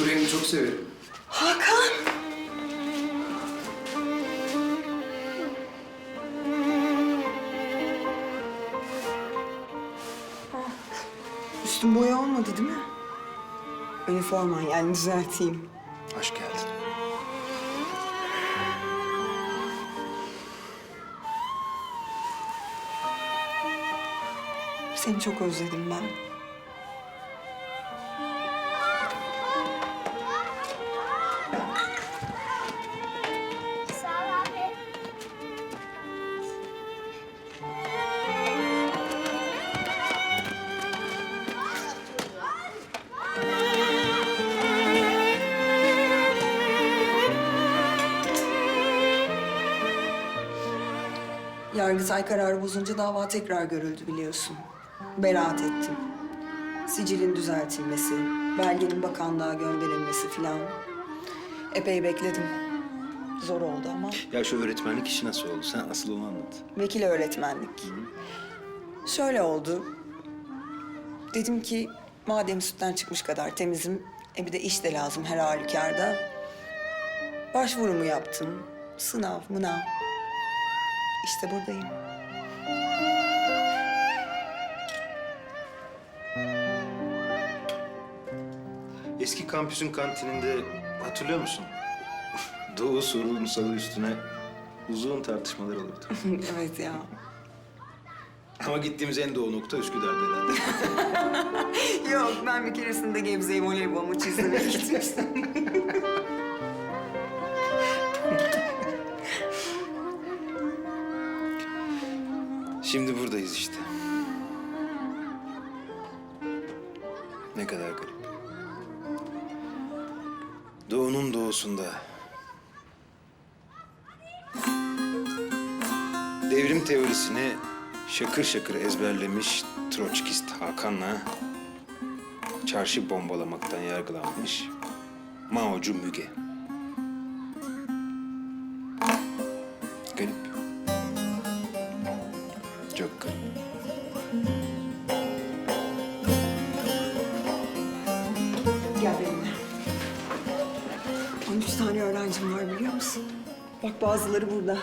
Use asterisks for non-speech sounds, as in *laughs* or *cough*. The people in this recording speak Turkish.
Bu rengi çok severim. Hakan! Üstün boya olmadı değil mi? Üniforman yani düzelteyim. Hoş geldin. Seni çok özledim ben. Yargıtay kararı bozunca dava tekrar görüldü biliyorsun. Beraat ettim. Sicilin düzeltilmesi, belgenin bakanlığa gönderilmesi filan. Epey bekledim. Zor oldu ama Ya şu öğretmenlik işi nasıl oldu? Sen asıl onu anlat. vekil öğretmenlik. Şöyle oldu. Dedim ki madem sütten çıkmış kadar temizim, e bir de iş de lazım her halükarda. Başvurumu yaptım. Sınav, mınav. İşte buradayım. Eski kampüsün kantininde hatırlıyor musun? *laughs* Doğu sorunsalı üstüne uzun tartışmalar olurdu. *laughs* evet ya. Ama gittiğimiz en doğu nokta Üsküdar'da herhalde. *laughs* Yok ben bir keresinde Gebze'ye voleybol maçı izlemeye gitmiştim. Şimdi buradayız işte. Ne kadar garip. Doğunun doğusunda. Devrim teorisini şakır şakır ezberlemiş Troçkist Hakan'la çarşı bombalamaktan yargılanmış Maocu Müge. Tane öğrencim var biliyor musun? Bak bazıları burada.